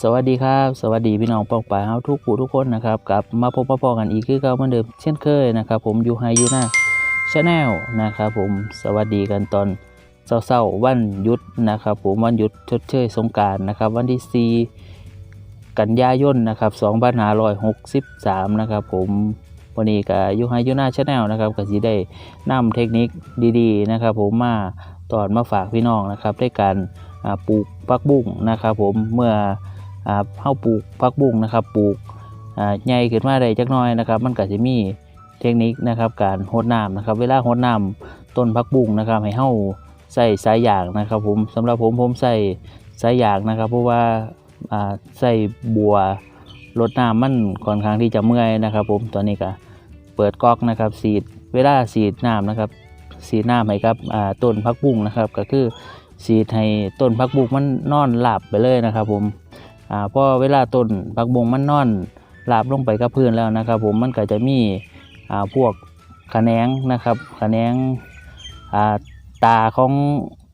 สวัสดีครับ สวัสดีพี่น้องปองปาเฮาทุกผู้ทุกคนนะครับกลับมาพบมาพอกันอีกคือเก่าเหมือนเดิมเช่นเคยนะครับ ผมอยู่ไฮยูน่าชาแนลนะครับผมสวัสดีกันตอนเศร้าๆวันหยุดนะครับผมวันหยุดชดเชยสงการนะครับ วันที่4กันยายนนะครับ2563นะครับผมวันนี้ก็อยู่ไฮยูน่าชาแนลนะครับก็สิได้นำเทคนิคดีๆนะครับ ผมมาตอนมาฝากพี่น้องนะครับด้วยการปลูกผักบุ้งนะครับ ผมเมื่อ เฮาปลูกผักบุ้งนะครับ ปลูกใหญ่ขึ้นมาได้จักน่อยนะครับ มันก็สิมีเทคนิคนะครับ การรดน้ำนะครับ เวลารดน้ำต้นผักบุ้งนะครับ ให้เฮาใส่สายยางนะครับ ผมสำหรับผมผมใส่สายยางนะครับ เพราะว่าใส่บัวรดน้ำมันค่อนข้างที่จะเมื่อยนะครับ ผมตอนนี้ก็เปิดก๊อกนะครับสีดเวลาสีดน้ำนะครับ สีดน้ำให้กับต้นผักบุ้งนะครับ ก็คือสีดให้ต้นผักบุ้งมันนอนหลับไปเลยนะครับ ผม อ่าพอเวลาต้นผักบงมันนอนลาบลงไปกับพื้นแล้วนะครับ ผมมันก็จะมีอ่าพวกขะแนงนะครับขะแนงอ่าตาของ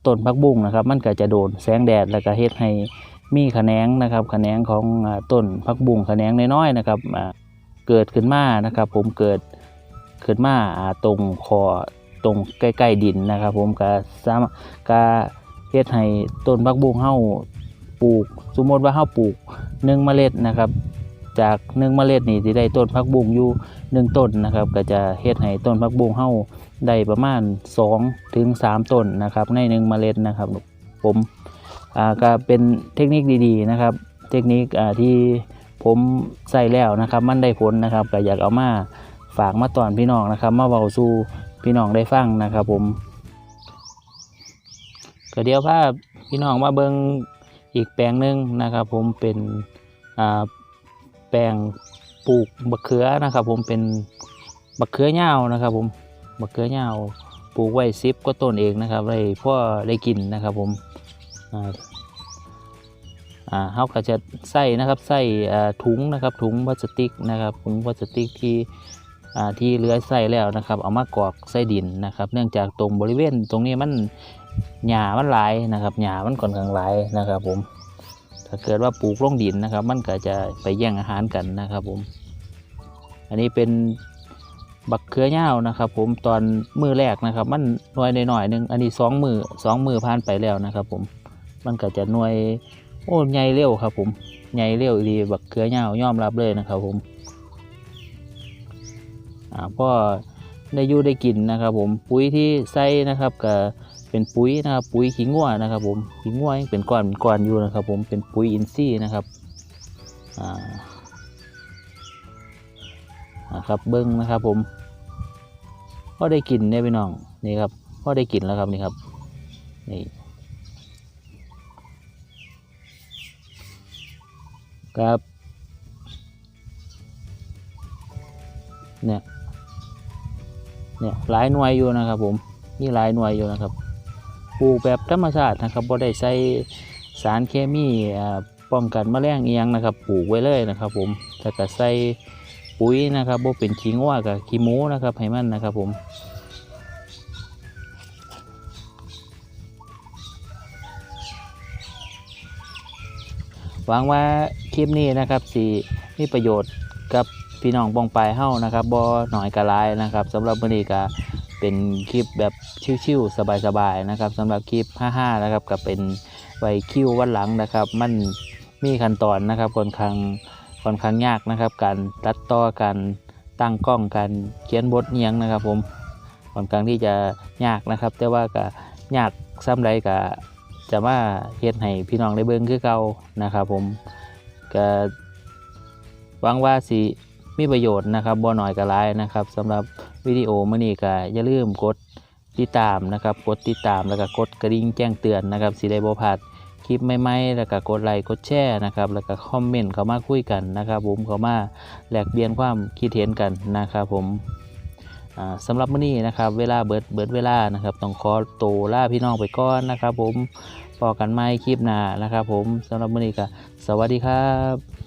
ต้นผักบุ้งนะครับ มันก็จะโดนแสงแดดแล้วก็เฮ็ดให้มีขะแนงนะครับขะแนงของอต้นผักบุ้งขะแนงน้อยๆนะครับเกิดขึ้นมานะครับ ผมเกิดขึ้นมาาตรงคอตรงใกล้ๆดินนะครับ ผมก็สามารถก็เฮ็ดให้ต้นผักบุ้งเฮา ปลูก สมมติว่าเฮาปลูกหนึ่งเมล็ดนะครับ จากหนึ่งเมล็ดนี่สิได้ต้นผักบุ้งอยู่หนึ่งต้นนะครับ ก็จะเฮ็ดให้ต้นผักบุ้งเฮาได้ประมาณ2ถึง3ต้นนะครับ ในหนึ่งเมล็ดนะครับ ผมอ่าก็เป็นเทคนิคดีๆนะครับ เทคนิคอ่าที่ผมใส่แล้วนะครับ มันได้ผลนะครับก็อยากเอามาฝากมาตอนพี่น้องนะครับ มาเว้าสู่พี่น้องได้ฟังนะครับ ผมก็เดี๋ยวพาพี่น้องมาเบิ่ง อีกแปลงหนึ่งนะครับ ผมเป็นแปลงปลูกบักเขือนะครับ ผมเป็นบักเขือยาวนะครับ ผมบักเขือยาวปลูกไว้ซิบก็ต้นเองนะครับไว้พ่อได้กินนะครับ ผมอ่าอ่าเขาก็จะใส่นะครับใส่ถุงนะครับถุงพลาสติกนะครับถุงพลาสติกที่ที่เหลือใส่แล้วนะครับ เอามากรอกใส่ดินนะครับ เนื่องจากตรงบริเวณตรงนี้มัน หญ้ามันหลายนะครับหญ้ามันค่อนข้างหลายนะครับ ผม ถ้าเกิดว่าปลูกลงดินนะครับ มันก็จะไปแย่งอาหารกันนะครับ ผม อันนี้เป็นบักเขือเน่านะครับ ผมตอนมือแรกนะครับ มันหน่วยหน่อยหนึ่งอันนี้สองมือสองมือผ่านไปแล้วนะครับ ผมมันก็จะหน่วยโอ้ใหญ่เร็วครับ ผมใหญ่เร็วดีบักเขือเน่าวยอมรับเลยนะครับ ผมอ่าพ่อได้ยู่ได้กินนะครับ ผมปุ๋ยที่ใส่นะครับก็ เป็นปุ๋ยนะครับปุ๋ยขี้งัวนะครับผมขี้งัวยังเป็นก้อนเป็นก้อนอยู่นะครับ ผมเป็นปุ๋ยอินทรีย์นะครับอ่านะครับเบิ้งนะครับผมก็ได้กินเนี่ยพี่น้องนี่ครับก็ได้กินแล้วครับนี่ครับนี่ครับเนี่ยเนี่ยหลายหน่วยอยู่นะครับผมมีหลายหน่วยอยู่นะครับ ปลูกแบบธรรมชาตินะครับบ่ได้ใส่สารเคมีป้องกันแมลงเอียงนะครับ ปลูกไว้เลยนะครับ ผมแต่ก็ใส่ปุ๋ยนะครับบ่เป็นขี้งัวกับขี้หมูนะครับให้มันนะครับ ผมหวังว่าคลิปนี้นะครับสิมีประโยชน์กับพี่น้องปองปลายเฮ้านะครับบ่หน่อยกระลายนะครับสำหรับมื้อนี้ก็เป็นคลิปแบบ ชิวๆสบายๆนะครับสำหรับคลิป 55 นะครับก็เป็นไวคิววันหลังนะครับ มันมีขั้นตอนนะครับค่อนข้างค่อนข้างยากนะครับ การตัดต่อการตั้งกล้องการเขียนบทเนียงนะครับ ผมค่อนข้างที่จะยากนะครับ แต่ว่าก็ยากซ้ำใดก็จะมาเฮ็ดให้พี่น้องได้เบิ่งคือเก่านะครับ ผมก็หวังว่าสิมีประโยชน์นะครับบ่หน้อยก็หลายนะครับสำหรับวิดีโอมื่อนี้ก็อย่าลืมกด ติดตามนะครับกดติดตามแล้วก็กดกระดิ่งแจ้งเตือนนะครับสิได้บ่พลาดคลิปใหม่ๆแล้วก็กดไลค์กดแชร์นะครับแล้วก็คอมเมนต์เข้ามาคุยกันนะครับผมเข้ามาแลกเปลี่ยนความคิดเห็นกันนะครับผมอ่าสำหรับมื้อนี้นะครับเวลาเบิดเบิดเวลานะครับต้องขอโตวลาพี่น้องไปก่อนนะครับ ผมพอกันใหม่คลิปหน้านะครับ ผมสำหรับมื้อนี้ก็สวัสดีครับ